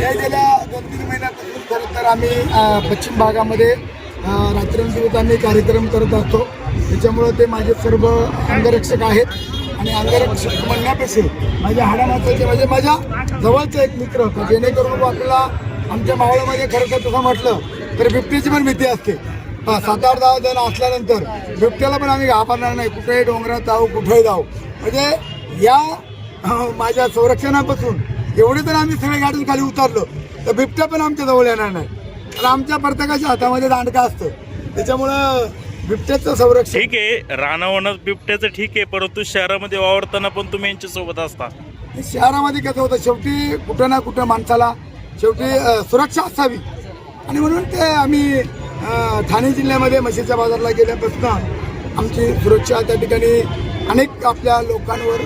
या गेल्या दोन तीन महिन्यापासून खरं तर आम्ही पश्चिम भागामध्ये रात्रंदिवस आम्ही कार्यक्रम करत असतो. त्याच्यामुळं ते माझे सर्व अंगरक्षक आहेत. आणि अंगरक्षक म्हणण्यापेक्षा माझ्या हाडामाताचे म्हणजे माझ्या जवळचा एक मित्र होता. जेणेकरून आपल्याला आमच्या मावळामध्ये खरं तर तसं म्हटलं तर बिबट्याची पण भीती असते. सात आठ दहा जण असल्यानंतर बिबट्याला पण आम्ही घाबरणार नाही. कुठेही डोंगरात जाऊ कुठेही जाऊ. म्हणजे या माझ्या संरक्षणापासून एवढे तर आम्ही सगळे गाडीतून खाली उतरलो. तर बिबट्या पण आमच्या जवळ येणार नाही. आणि आमच्या प्रत्येकाच्या हातामध्ये दांडका असतं. त्याच्यामुळं बिबट्याचं संरक्षण ठीक आहे रानावनात बिबट्याचं ठीक आहे परंतु शहरामध्ये वावरताना पण तुम्ही यांच्यासोबत असता. शहरामध्ये कसं होतं शेवटी कुठं ना कुठं माणसाला शेवटी सुरक्षा असावी. आणि म्हणून ते आम्ही ठाणे जिल्ह्यामध्ये म्हशीच्या बाजारला गेल्यापासून आमची सुरक्षा त्या ठिकाणी अनेक आपल्या लोकांवर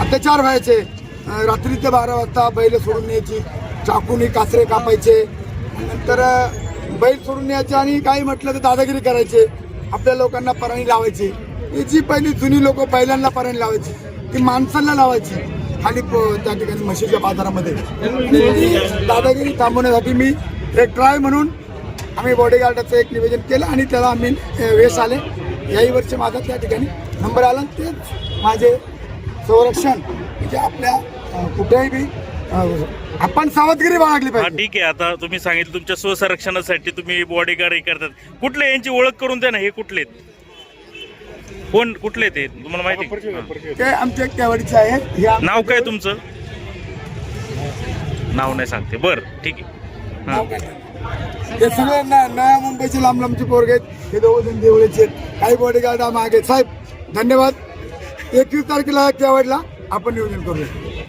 अत्याचार व्हायचे. रात्री ते बारा वाजता बैल सोडून न्यायची. चाकूनी कासरे कापायचे. नंतर बैल सोडून न्यायचे आणि काही म्हटलं तर दादागिरी करायचे. आपल्या लोकांना पराणी लावायची. ही जी पहिली जुनी लोक पहिल्यांदा पराणी लावायची ती माणसांना लावायची. खाली प- त्या ठिकाणी म्हशीच्या बाजारामध्ये. दादागिरी थांबवण्यासाठी मी एक ट्राय म्हणून आम्ही बॉडीगार्डाचं एक निवेदन केलं आणि त्याला आम्ही वेश आले. याही वर्षी माझा त्या ठिकाणी नंबर आला तेच माझे संरक्षण म्हणजे आपल्या कुठेही बी अ, आपण सावधगिरी बाळगली हा पाहिजे. ठीक आहे. आता तुम्ही सांगितलं तुमच्या स्वसंरक्षणासाठी तुम्ही बॉडीगार्ड हे करतात. कुठले यांची ओळख करून द्या ना हे कुठले आहेत? कोण कुठले ते तुम्हाला माहिती आहे? हा. ते आमचे केवडचे आहेत. हे आम- नाव काय तुमचं? नाव नाही सांगते. बर ठीक आहे. हा. हे सगळे न- नया मुंबईचे लांब लांबचे पोरगे आहेत. हे दोघं जण देवळीचे आहेत. काही बॉडीगार्ड मागे साहेब धन्यवाद. एकवीस तारखेला केवडला आपण नियोजन करूया.